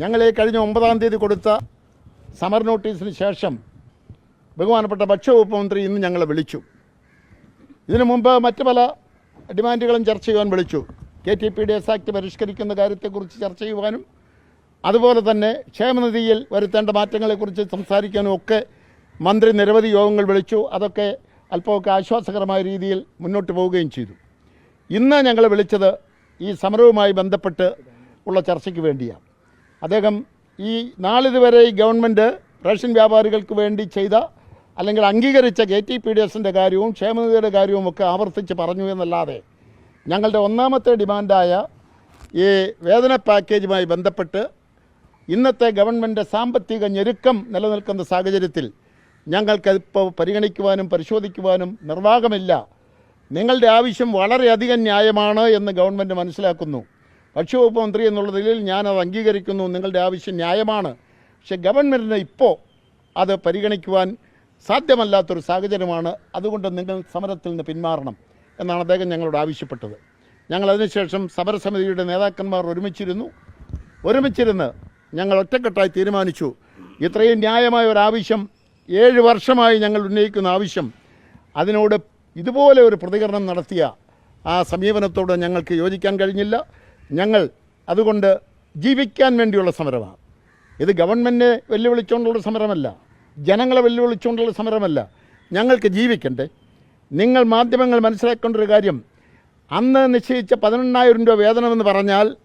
ഞങ്ങൾ ഈ കഴിഞ്ഞ ഒമ്പതാം തീയതി കൊടുത്ത സമർ നോട്ടീസിന് ശേഷം ബഹുമാനപ്പെട്ട ഭക്ഷ്യവകുപ്പ് മന്ത്രി ഇന്ന് ഞങ്ങളെ വിളിച്ചു. ഇതിനു മുമ്പ് മറ്റ് പല ഡിമാൻഡുകളും ചർച്ച ചെയ്യുവാൻ വിളിച്ചു. K T P D S act പരിഷ്കരിക്കുന്ന കാര്യത്തെക്കുറിച്ച് ചർച്ച ചെയ്യുവാനും അതുപോലെ തന്നെ ക്ഷേമനിധിയിൽ വരുത്തേണ്ട മാറ്റങ്ങളെക്കുറിച്ച് സംസാരിക്കാനും ഒക്കെ മന്ത്രി നിരവധി യോഗങ്ങൾ വിളിച്ചു. അതൊക്കെ അല്പമൊക്കെ ആശ്വാസകരമായ രീതിയിൽ മുന്നോട്ട് പോവുകയും ചെയ്തു. ഇന്ന് ഞങ്ങൾ വിളിച്ചത് ഈ സമരവുമായി ബന്ധപ്പെട്ട് ഉള്ള ചർച്ചയ്ക്ക് വേണ്ടിയാണ്. അദ്ദേഹം ഈ നാളിതുവരെ ഈ ഗവൺമെന്റ് റഷ്യൻ വ്യാപാരികൾക്ക് വേണ്ടി ചെയ്ത അല്ലെങ്കിൽ അംഗീകരിച്ച കെ ടി പി ഡി എസിന്റെ കാര്യവും ക്ഷേമനിധിയുടെ കാര്യവും ഒക്കെ ആവർത്തിച്ച് പറഞ്ഞു എന്നല്ലാതെ ഞങ്ങളുടെ ഒന്നാമത്തെ ഡിമാൻഡായ ഈ വേതന പാക്കേജുമായി ബന്ധപ്പെട്ട് ഇന്നത്തെ ഗവൺമെന്റ് സാമ്പത്തിക ഞെരുക്കം നിലനിൽക്കുന്ന സാഹചര്യത്തിൽ ഞങ്ങൾക്കതിപ്പോൾ പരിഗണിക്കുവാനും പരിശോധിക്കുവാനും നിർവാഹമില്ല. നിങ്ങളുടെ ആവശ്യം വളരെയധികം ന്യായമാണ് എന്ന് ഗവൺമെന്റ് മനസ്സിലാക്കുന്നു. ഭക്ഷ്യവകുപ്പ് മന്ത്രി എന്നുള്ള നിലയിൽ ഞാനത് അംഗീകരിക്കുന്നു. നിങ്ങളുടെ ആവശ്യം ന്യായമാണ്. പക്ഷേ ഗവൺമെന്റിന് ഇപ്പോൾ അത് പരിഗണിക്കുവാൻ സാധ്യമല്ലാത്തൊരു സാഹചര്യമാണ്. അതുകൊണ്ട് നിങ്ങൾ സമരത്തിൽ നിന്ന് പിന്മാറണം എന്നാണ് അദ്ദേഹം ഞങ്ങളോട് ആവശ്യപ്പെട്ടത്. ഞങ്ങൾ അതിനുശേഷം സമരസമിതിയുടെ നേതാക്കന്മാർ ഒരുമിച്ചിരുന്നു. ഒരുമിച്ചിരുന്ന് ഞങ്ങൾ ഒറ്റക്കെട്ടായി തീരുമാനിച്ചു. ഇത്രയും ന്യായമായ ഒരു ആവശ്യം ഏഴ് വർഷമായി ഞങ്ങൾ ഉന്നയിക്കുന്ന ആവശ്യം അതിനോട് ഇതുപോലെ ഒരു പ്രതികരണം നടത്തിയ ആ സമീപനത്തോട് ഞങ്ങൾക്ക് യോജിക്കാൻ കഴിഞ്ഞില്ല. ഞങ്ങൾ അതുകൊണ്ട് ജീവിക്കാൻ വേണ്ടിയുള്ള സമരമാണ്. ഇത് ഗവൺമെന്റിനെ വെല്ലുവിളിച്ചുകൊണ്ടുള്ള സമരമല്ല ജനങ്ങളെ വെല്ലുവിളിച്ചുകൊണ്ടുള്ള സമരമല്ല. ഞങ്ങൾക്ക് ജീവിക്കണ്ടേ? നിങ്ങൾ മാധ്യമങ്ങൾ മനസ്സിലാക്കേണ്ട ഒരു കാര്യം അന്ന് നിശ്ചയിച്ച പതിനെണ്ണായിരം രൂപ വേതനമെന്ന് പറഞ്ഞാൽ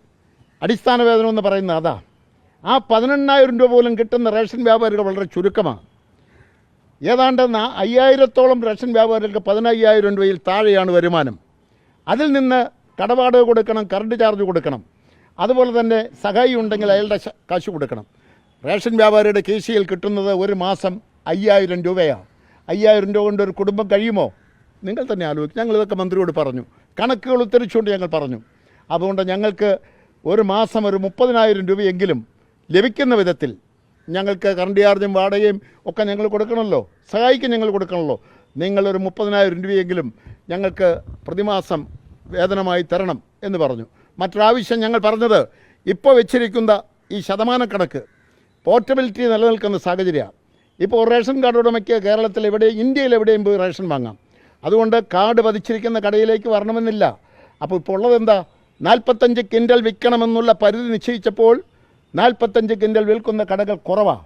അടിസ്ഥാന വേതനമെന്ന് പറയുന്നത് അതാ. ആ പതിനെണ്ണായിരം രൂപ പോലും കിട്ടുന്ന റേഷൻ വ്യാപാരികൾ വളരെ ചുരുക്കമാണ്. ഏതാണ്ട് അയ്യായിരത്തോളം റേഷൻ വ്യാപാരികൾക്ക് പതിനയ്യായിരം രൂപയിൽ താഴെയാണ് വരുമാനം. അതിൽ നിന്ന് കടവാടക കൊടുക്കണം കറണ്ട് ചാർജ് കൊടുക്കണം. അതുപോലെ തന്നെ സഹായി ഉണ്ടെങ്കിൽ അയാളുടെ കാശ് കൊടുക്കണം. റേഷൻ വ്യാപാരിയുടെ കേസിയിൽ കിട്ടുന്നത് ഒരു മാസം അയ്യായിരം രൂപയാണ്. അയ്യായിരം രൂപ കൊണ്ട് ഒരു കുടുംബം കഴിയുമോ? നിങ്ങൾ തന്നെ ആലോചിക്കും. ഞങ്ങൾ ഇതൊക്കെ മന്ത്രിയോട് പറഞ്ഞു. കണക്കുകൾ ഉത്തരിച്ചുകൊണ്ട് ഞങ്ങൾ പറഞ്ഞു. അതുകൊണ്ട് ഞങ്ങൾക്ക് ഒരു മാസം ഒരു മുപ്പതിനായിരം രൂപയെങ്കിലും ലഭിക്കുന്ന വിധത്തിൽ ഞങ്ങൾക്ക് കറണ്ട് ചാർജും വാടകയും ഒക്കെ ഞങ്ങൾ കൊടുക്കണമല്ലോ. സഹായിക്കും ഞങ്ങൾ കൊടുക്കണമല്ലോ. നിങ്ങളൊരു മുപ്പതിനായിരം രൂപയെങ്കിലും ഞങ്ങൾക്ക് പ്രതിമാസം വേതനമായി തരണം എന്ന് പറഞ്ഞു. മറ്റൊരാവശ്യം ഞങ്ങൾ പറഞ്ഞത് ഇപ്പോൾ വെച്ചിരിക്കുന്ന ഈ ശതമാനക്കണക്ക് പോർട്ടബിലിറ്റി നിലനിൽക്കുന്ന സാഹചര്യമാണ് ഇപ്പോൾ റേഷൻ കാർഡ് ഉടമയ്ക്ക് കേരളത്തിൽ എവിടെ ഇന്ത്യയിൽ എവിടെയും പോയി റേഷൻ വാങ്ങാം. അതുകൊണ്ട് കാർഡ് പതിച്ചിരിക്കുന്ന കടയിലേക്ക് വരണമെന്നില്ല. അപ്പോൾ ഇപ്പോൾ ഉള്ളത് എന്താ? നാൽപ്പത്തഞ്ച് കിൻഡൽ വിൽക്കണമെന്നുള്ള പരിധി നിശ്ചയിച്ചപ്പോൾ നാൽപ്പത്തഞ്ച് കിൻഡൽ വിൽക്കുന്ന കടകൾ കുറവാണ്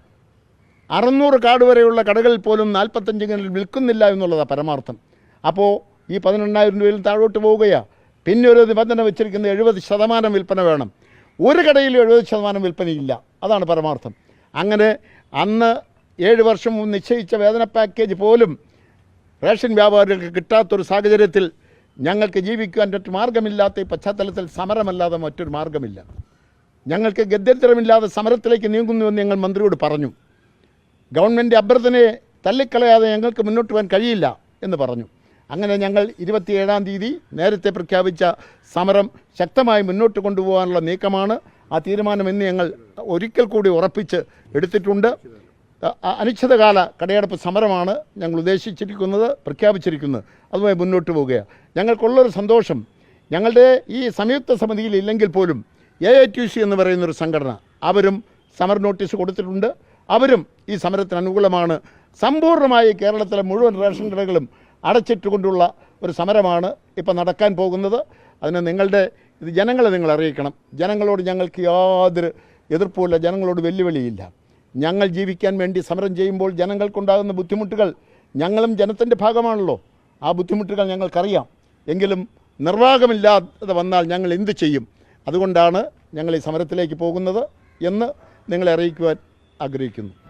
അറുന്നൂറ് കാർഡ് വരെയുള്ള കടകളിൽ പോലും നാൽപ്പത്തഞ്ച് കിൻഡൽ വിൽക്കുന്നില്ല എന്നുള്ളതാണ് പരമാർത്ഥം. അപ്പോൾ ഈ പതിനെണ്ണായിരം രൂപയിൽ താഴോട്ട് പോവുകയാണ് പിന്നെ ഒരു നിബന്ധന വെച്ചിരിക്കുന്നത് എഴുപത് ശതമാനം വിൽപ്പന വേണം. ഒരു കടയിലും എഴുപത് ശതമാനം വിൽപ്പനയില്ല. അതാണ് പരമാർത്ഥം. അങ്ങനെ അന്ന് ഏഴ് വർഷം നിശ്ചയിച്ച വേതന പാക്കേജ് പോലും റേഷൻ വ്യാപാരികൾക്ക് കിട്ടാത്തൊരു സാഹചര്യത്തിൽ ഞങ്ങൾക്ക് ജീവിക്കുവാൻ മറ്റു മാർഗമില്ലാത്ത ഈ പശ്ചാത്തലത്തിൽ സമരമല്ലാതെ മറ്റൊരു മാർഗമില്ല ഞങ്ങൾക്ക് ഗത്യന്തരമില്ലാതെ സമരത്തിലേക്ക് നീങ്ങുന്നുവെന്ന് ഞങ്ങൾ മന്ത്രിയോട് പറഞ്ഞു. ഗവൺമെന്റ് അഭ്യർത്ഥനയെ തള്ളിക്കളയാതെ ഞങ്ങൾക്ക് മുന്നോട്ട് പോകാൻ കഴിയില്ല എന്ന് പറഞ്ഞു. അങ്ങനെ ഞങ്ങൾ ഇരുപത്തിയേഴാം തീയതി നേരത്തെ പ്രഖ്യാപിച്ച സമരം ശക്തമായി മുന്നോട്ട് കൊണ്ടുപോകാനുള്ള നീക്കമാണ്. ആ തീരുമാനം ഇന്ന് ഞങ്ങൾ ഒരിക്കൽ കൂടി ഉറപ്പിച്ച് എടുത്തിട്ടുണ്ട്. അനിശ്ചിതകാല കടയടപ്പ് സമരമാണ് ഞങ്ങൾ ഉദ്ദേശിച്ചിരിക്കുന്നത് പ്രഖ്യാപിച്ചിരിക്കുന്നത്. അതുമായി മുന്നോട്ട് പോവുകയാണ് ഞങ്ങൾക്കുള്ളൊരു സന്തോഷം ഞങ്ങളുടെ ഈ സംയുക്ത സമിതിയിൽ ഇല്ലെങ്കിൽ പോലും എ ഐ ടി സി എന്ന് പറയുന്നൊരു സംഘടന അവരും സമര നോട്ടീസ് കൊടുത്തിട്ടുണ്ട്. അവരും ഈ സമരത്തിന് അനുകൂലമാണ്. സമ്പൂർണമായി കേരളത്തിലെ മുഴുവൻ റേഷൻ കടകളും അടച്ചിട്ടുകൊണ്ടുള്ള ഒരു സമരമാണ് ഇപ്പം നടക്കാൻ പോകുന്നത്. അതിന് നിങ്ങളുടെ ഇത് ജനങ്ങളെ നിങ്ങൾ അറിയിക്കണം. ജനങ്ങളോട് ഞങ്ങൾക്ക് യാതൊരു എതിർപ്പുമില്ല ജനങ്ങളോട് വെല്ലുവിളിയില്ല. ഞങ്ങൾ ജീവിക്കാൻ വേണ്ടി സമരം ചെയ്യുമ്പോൾ ജനങ്ങൾക്കുണ്ടാകുന്ന ബുദ്ധിമുട്ടുകൾ ഞങ്ങളും ജനത്തിന്റെ ഭാഗമാണല്ലോ. ആ ബുദ്ധിമുട്ടുകൾ ഞങ്ങൾക്കറിയാം. എങ്കിലും നിർവാഹമില്ലാതെ വന്നാൽ ഞങ്ങൾ എന്ത് ചെയ്യും? അതുകൊണ്ടാണ് ഞങ്ങൾ ഈ സമരത്തിലേക്ക് പോകുന്നത് എന്ന് നിങ്ങളെ അറിയിക്കുവാൻ ആഗ്രഹിക്കുന്നു.